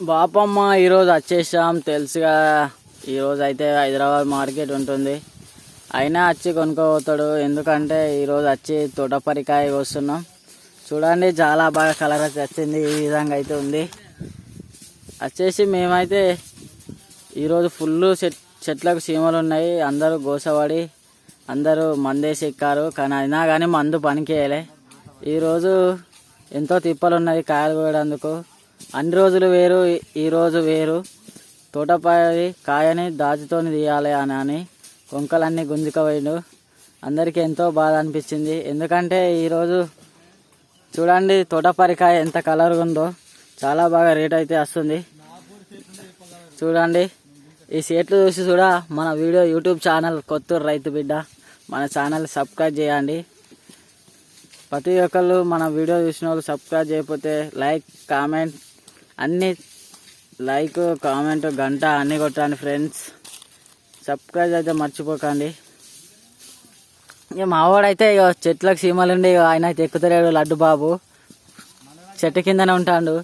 బాపమ్మ ఈరోజు వచ్చేసాం. తెలుసుగా ఈరోజు అయితే హైదరాబాద్ మార్కెట్ ఉంటుంది. అయినా వచ్చి కొనుక్కోపోతాడు ఎందుకంటే ఈరోజు వచ్చి తోటపరికాయ వస్తున్నాం. చూడండి చాలా బాగా కలర్ అయితే వచ్చింది. ఈ విధంగా అయితే ఉంది. వచ్చేసి మేమైతే ఈరోజు ఫుల్ చెట్ చెట్లకు సీమలు ఉన్నాయి. అందరూ గోసపడి అందరూ మందేసి ఎక్కారు కానీ అయినా కానీ మందు పనికేయలే ఈరోజు ఎంతో తిప్పలు ఉన్నాయి కాయలు కోయడందుకు. అన్ని రోజులు వేరు ఈ- రోజు వేరు. తోటపై కాయని దాచితోని తీయాలి అని అని కొంకలన్నీ గుంజుకపోయిండు అందరికీ ఎంతో బాధ అనిపించింది. ఎందుకంటే ఈరోజు చూడండి తోటపరికాయ ఎంత కలర్గా ఉందో. చాలా బాగా రేట్ అయితే వస్తుంది. చూడండి. ఈ సీట్లు చూసి కూడా మన వీడియో యూట్యూబ్ ఛానల్ కొత్తూరు రైతు బిడ్డ. మన ఛానల్ సబ్స్క్రైబ్ చేయండి. ప్రతి ఒక్కళ్ళు మన వీడియో చూసిన వాళ్ళు సబ్స్క్రైబ్ చేయకపోతే లైక్ కామెంట్ అన్ని లైక్ కామెంట్ గంట అన్నీ కొట్టండి ఫ్రెండ్స్. సబ్స్క్రైబ్ అయితే మర్చిపోకండి. ఇక మావాడైతే ఇక చెట్లకు సీమలుండి ఇక ఆయన అయితే ఎక్కుతలేడు లడ్డు బాబు చెట్టు కిందనే ఉంటాడు.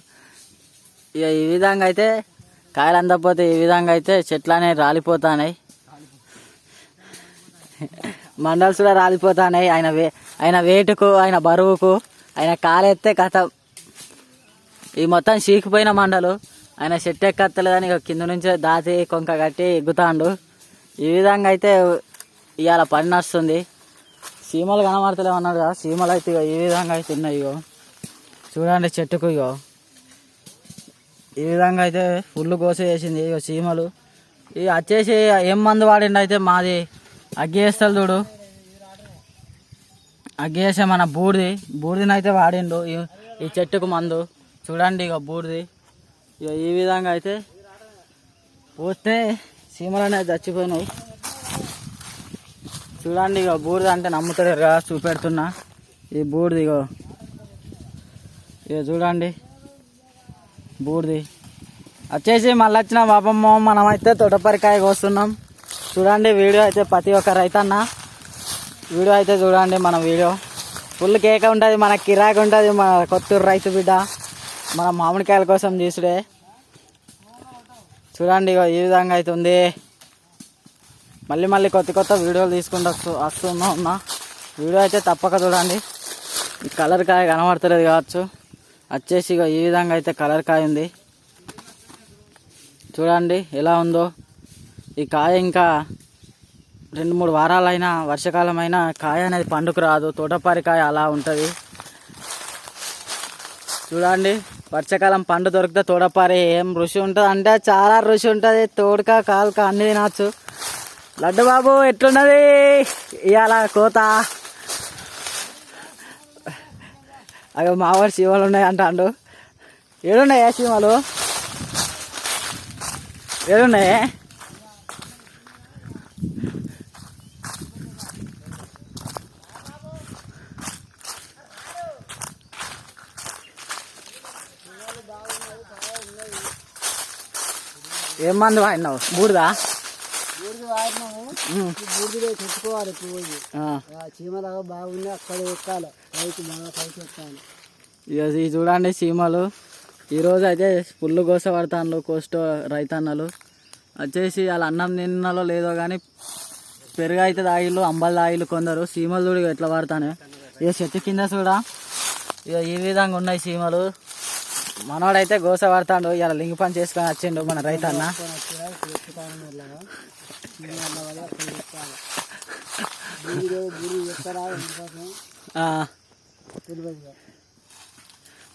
ఇక ఈ విధంగా అయితే కాయలు అందకపోతే ఈ విధంగా అయితే చెట్లు అనేవి రాలిపోతున్నాయి మండల్స్ కూడా రాలిపోతున్నాయి ఆయన వే ఆయన వేటుకు ఆయన బరువుకు ఆయన కాలు ఎత్తే కథ. ఈ మొత్తం చీకిపోయిన మండలు. ఆయన చెట్టు ఎక్కత్తలేదని ఇక కింద నుంచి దాచి కొంక కట్టి ఎగ్గుతాండు. ఈ విధంగా అయితే ఇవాళ పని నడుస్తుంది. సీమలు కనబడతలేవు అన్నాడు కదా సీమలు అయితే ఇగో ఈ విధంగా అయితే ఉన్నాయి ఇగో. చూడండి చెట్టుకు ఇగో. ఈ విధంగా అయితే ఫుల్ కోసేసింది ఇగో సీమలు. ఇవి వచ్చేసి ఏం మందు వాడిండి అయితే మాది? అగ్గేస్తాడు చూడు. అగ్గేసే మన బూడిది. బూడిదని అయితే వాడిండు ఈ చెట్టుకు మందు. చూడండి ఇక బూడిది. ఇక ఈ విధంగా అయితే పోస్తే సీమలు అనేది చచ్చిపోయినాయి. చూడండి ఇక బూడిద అంటే నమ్ముతారు కదా చూపెడుతున్నా. ఈ బూడిది ఇగో. ఇక చూడండి బూడిది. వచ్చేసి మళ్ళీ వచ్చిన పాపమ్మ మనమైతే అయితే తోటపరికాయ కోస్తున్నాం. చూడండి వీడియో అయితే ప్రతి ఒక్క రైతన్న. వీడియో అయితే చూడండి మన వీడియో. ఫుల్ కేక్ ఉంటుంది మన కిరాక్ ఉంటుంది మన కొత్తూరు రైతు బిడ్డ. మన మామిడికాయల కోసం తీసుడే. చూడండి ఈ విధంగా అయితే ఉంది మళ్ళీ మళ్ళీ కొత్త కొత్త వీడియోలు తీసుకుంటూ వస్తూ వస్తున్నా ఉన్నా. వీడియో అయితే తప్పక చూడండి. ఈ కలర్ కాయ కనబడతలేదు కావచ్చు. వచ్చేసి ఈ విధంగా అయితే కలర్ కాయ ఉంది. చూడండి ఎలా ఉందో. ఈ కాయ ఇంకా రెండు మూడు వారాలైనా వర్షాకాలం అయినా కాయ అనేది పండుకు రాదు. తోటపారి కాయ అలా ఉంటుంది. చూడండి. వర్షాకాలం పండు దొరికితే తోడపారే. ఏం రుచి ఉంటుంది? అంటే చాలా రుచి ఉంటుంది. తోడక కాలుక అన్ని తినచ్చు. లడ్డు బాబు ఎట్లున్నది? ఇవాళ కోత. అవి మావాడి సీమలు ఉన్నాయి అంటాడు. ఏడున్నాయా సీమలు ఏడున్నాయే? ఏం మందు వాడినావు? బూడిదా? బూడిద వాడినాము. బూడిద తెచ్చుకోవాలి పోయి. ఆ. ఆ చీమలాగా బాగుంది అక్కడ ఎక్కాలి పైకి బాగా పైకి ఎక్కాలి ఇక చూడండి సీమలు ఈరోజు అయితే ఫుల్ కోస పడతాను కోస్టో రైతన్నలు. వచ్చేసి వాళ్ళ అన్నం తిన్నాలో లేదో కానీ పెరుగు అయితే తాగిళ్ళు అంబలు తాగిళ్ళు కొందరు. సీమలు చూడు ఎట్లా పడతాను ఇక చెట్టు కింద చూడా. ఇక ఈ విధంగా ఉన్నాయి సీమలు మనోడైతే గోస పడతాడు ఇలా లింగ్ పని చేసుకొని వచ్చిండు మన రైతన్న. అన్న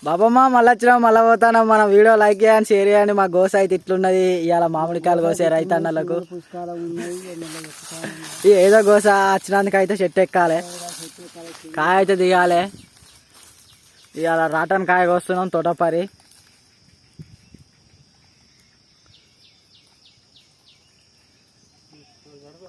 బాబమ్మ మళ్ళీ వచ్చినాం మళ్ళీ పోతాను. మనం వీడియో లైక్ చేయండి షేర్ చేయండి. మా గోస అయితే ఇట్లున్నది. ఇవాళ మామిడికాయలు కోసే రైతన్నలకు. అన్నలకు ఏదో గోస వచ్చినందుకు అయితే చెట్టు ఎక్కాలి. కాయ అయితే దిగాలి. ఇవాళ రాటన్ కాయ వస్తున్నాం తోటపరి.